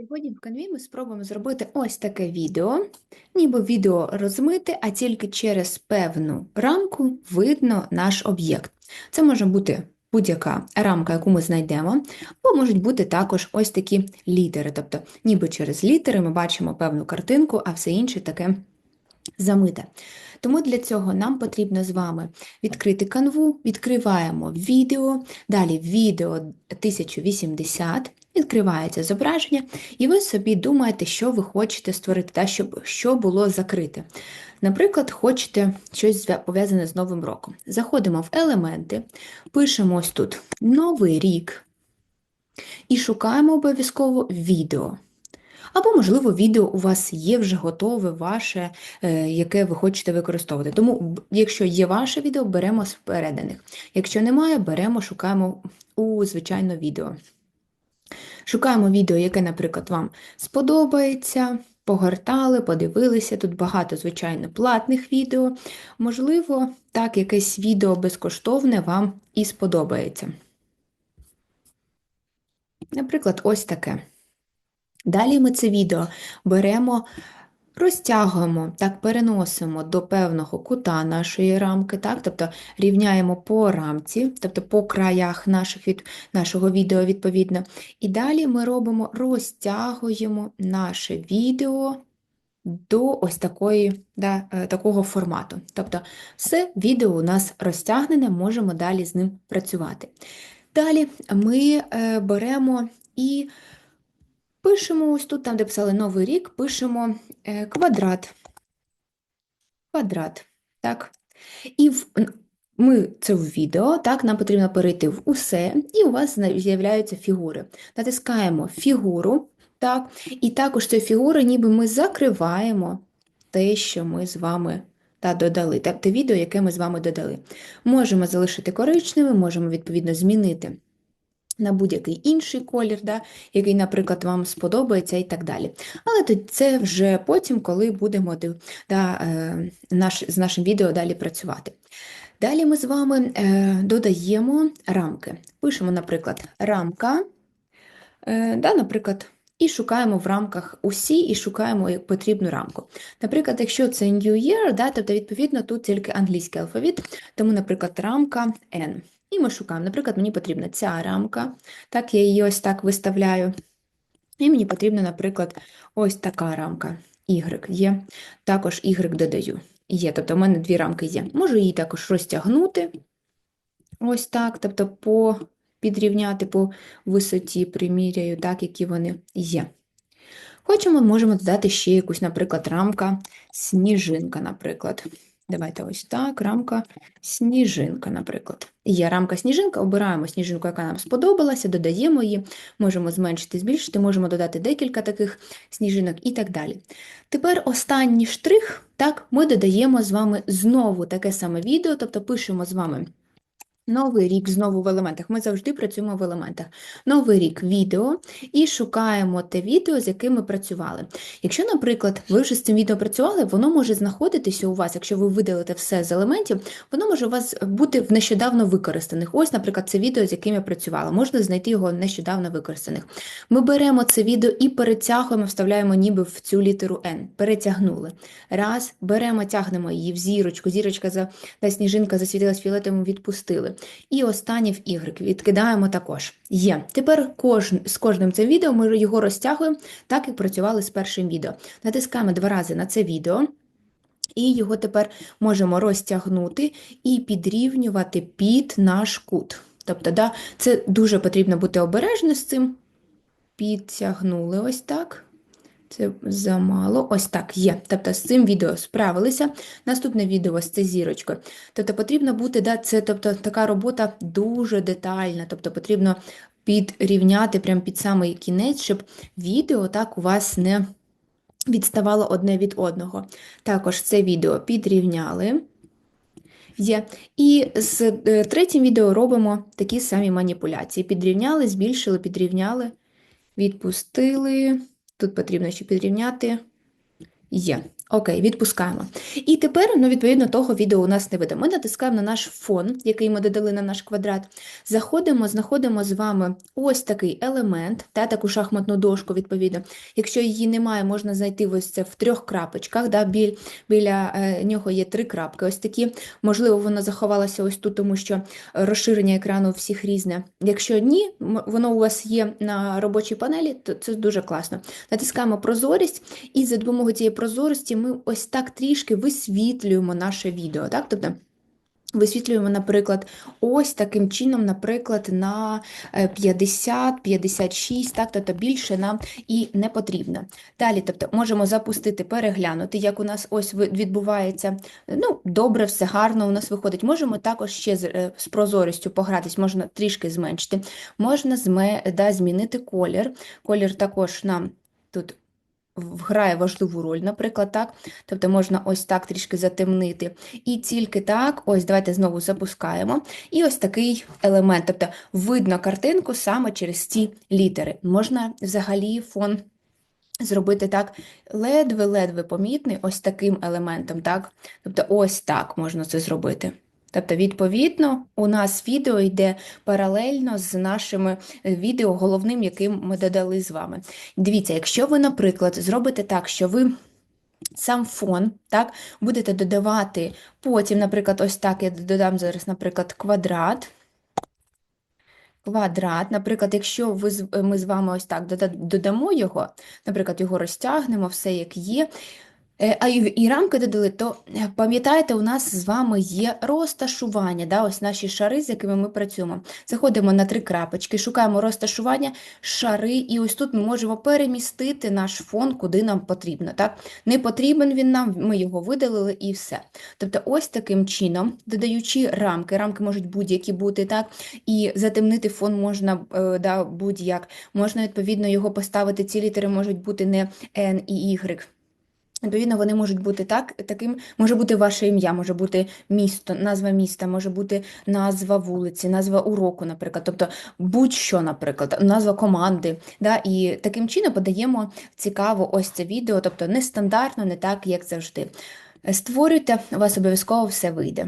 Сьогодні в канві ми спробуємо зробити ось таке відео, ніби відео розмите, а тільки через певну рамку видно наш об'єкт. Це може бути будь-яка рамка, яку ми знайдемо, або можуть бути також ось такі літери. Тобто, ніби через літери ми бачимо певну картинку, а все інше таке замите. Тому для цього нам потрібно з вами відкрити канву, відкриваємо відео, далі відео 1080, відкривається зображення, і ви собі думаєте, що ви хочете створити, та щоб що було закрите. Наприклад, хочете щось пов'язане з Новим роком. Заходимо в елементи, пишемо ось тут Новий рік і шукаємо обов'язково відео. Або, можливо, відео у вас є вже готове, ваше, е, яке ви хочете використовувати. Тому, якщо є ваше відео, беремо з переданих. Якщо немає, беремо, шукаємо у звичайно відео. Шукаємо відео, яке, наприклад, вам сподобається, погортали, подивилися. Тут багато, звичайно, платних відео. Можливо, так, якесь відео безкоштовне вам і сподобається. Наприклад, ось таке. Далі ми це відео беремо, розтягуємо, так, переносимо до певного кута нашої рамки, так, тобто рівняємо по рамці, тобто по краях наших від, нашого відео відповідно. І далі ми робимо, розтягуємо наше відео до ось такої, да, е, такого формату. Тобто все відео у нас розтягнене, можемо далі з ним працювати. Далі ми е, беремо і Пишемо ось тут, там, де писали Новий рік, пишемо е, квадрат. Квадрат. Так. І в, ми це в відео, так, нам потрібно перейти в усе, і у вас з'являються фігури. Натискаємо фігуру, так, і також цією фігурою ніби ми закриваємо те, що ми з вами та, додали, так, те відео, яке ми з вами додали. Можемо залишити коричневим, можемо, відповідно, змінити на будь-який інший колір, да, який, наприклад, вам сподобається і так далі. Але це вже потім, коли будемо да, е, наш, з нашим відео далі працювати. Далі ми з вами е, додаємо рамки. Пишемо, наприклад, рамка, е, да, наприклад, і шукаємо в рамках усі, і шукаємо потрібну рамку. Наприклад, якщо це New Year, да, тобто, відповідно, тут тільки англійський алфавіт, тому, наприклад, рамка N. І ми шукаємо, наприклад, мені потрібна ця рамка, так, я її ось так виставляю. І мені потрібна, наприклад, ось така рамка Y є. Також Y додаю. Є, тобто в мене дві рамки є. Можу її також розтягнути. Ось так, тобто по, підрівняти по висоті, приміряю, так, які вони є. Хочемо, можемо додати ще якусь, наприклад, рамка сніжинка, наприклад. Давайте ось так, рамка сніжинка, наприклад. Є рамка сніжинка, обираємо сніжинку, яка нам сподобалася, додаємо її, можемо зменшити, збільшити, можемо додати декілька таких сніжинок і так далі. Тепер останній штрих, так, ми додаємо з вами знову таке саме відео, тобто пишемо з вами Новий рік знову в елементах. Ми завжди працюємо в елементах. Новий рік відео і шукаємо те відео, з яким ми працювали. Якщо, наприклад, ви вже з цим відео працювали, воно може знаходитися у вас, якщо ви видалите все з елементів, воно може у вас бути в нещодавно використаних. Ось, наприклад, це відео, з яким я працювала. Можна знайти його нещодавно використаних. Ми беремо це відео і перетягуємо, вставляємо ніби в цю літеру N. Перетягнули. Раз, беремо, тягнемо її в зірочку. Зірочка за та сніжинка засвітилась фіолетовим, відпустили. І останнє в Y відкидаємо також. Є. Тепер кож... з кожним цим відео ми його розтягуємо, так як працювали з першим відео. Натискаємо два рази на це відео. І його тепер можемо розтягнути і підрівнювати під наш кут. Тобто, да, це дуже потрібно бути обережним з цим. Підтягнули ось так. Це замало. Ось так є. Тобто з цим відео справилися. Наступне відео з це зірочкою. Тобто потрібно бути, да, це тобто, така робота дуже детальна. Тобто потрібно підрівняти прямо під самий кінець, щоб відео так у вас не відставало одне від одного. Також це відео підрівняли. Є. І з е, третім відео робимо такі самі маніпуляції. Підрівняли, збільшили, підрівняли, відпустили. Тут потрібно ще підрівняти. Є. Окей, відпускаємо. І тепер, ну, відповідно, того відео у нас не видно. Ми натискаємо на наш фон, який ми додали на наш квадрат. Заходимо, знаходимо з вами ось такий елемент, та таку шахматну дошку, відповідно. Якщо її немає, можна знайти ось це в трьох крапочках. Да, біль, біля е, нього є три крапки. Ось такі. Можливо, воно заховалося ось тут, тому що розширення екрану всіх різне. Якщо ні, воно у вас є на робочій панелі, то це дуже класно. Натискаємо прозорість, і за допомогою цієї прозорості ми ось так трішки висвітлюємо наше відео. Так? Тобто висвітлюємо, наприклад, ось таким чином, наприклад, на е, 50-56, так? тобто більше нам і не потрібно. Далі, тобто, можемо запустити, переглянути, як у нас ось відбувається. Ну, добре, все гарно у нас виходить. Можемо також ще з, е, з прозорістю погратись, можна трішки зменшити. Можна зме, да, змінити колір. Колір також нам тут грає важливу роль, наприклад, так. Тобто можна ось так трішки затемнити. І тільки так, ось давайте знову запускаємо. І ось такий елемент. Тобто видно картинку саме через ці літери. Можна взагалі фон зробити так ледве-ледве помітний ось таким елементом, так? Тобто ось так можна це зробити. Тобто, відповідно, у нас відео йде паралельно з нашими е, відео головним, яким ми додали з вами. Дивіться, якщо ви, наприклад, зробите так, що ви сам фон, так, будете додавати потім, наприклад, ось так, я додам зараз, наприклад, квадрат, квадрат, наприклад, якщо ви, ми з вами ось так додамо його, наприклад, його розтягнемо, все як є, А і, і рамки додали, то е, пам'ятаєте, у нас з вами є розташування, да, ось наші шари, з якими ми працюємо. Заходимо на три крапочки, шукаємо розташування, шари, і ось тут ми можемо перемістити наш фон, куди нам потрібно. Так? Не потрібен він нам, ми його видалили і все. Тобто, ось таким чином, додаючи рамки, рамки можуть будь-які бути, так, і затемнити фон можна е, да, будь-як. Можна, відповідно, його поставити, ці літери можуть бути не N і Y. Відповідно, вони можуть бути так, таким, може бути ваше ім'я, може бути місто, назва міста, може бути назва вулиці, назва уроку, наприклад, тобто будь-що, наприклад, назва команди. Да? І таким чином подаємо цікаво ось це відео, тобто нестандартно, не так, як завжди. Створюйте, у вас обов'язково все вийде.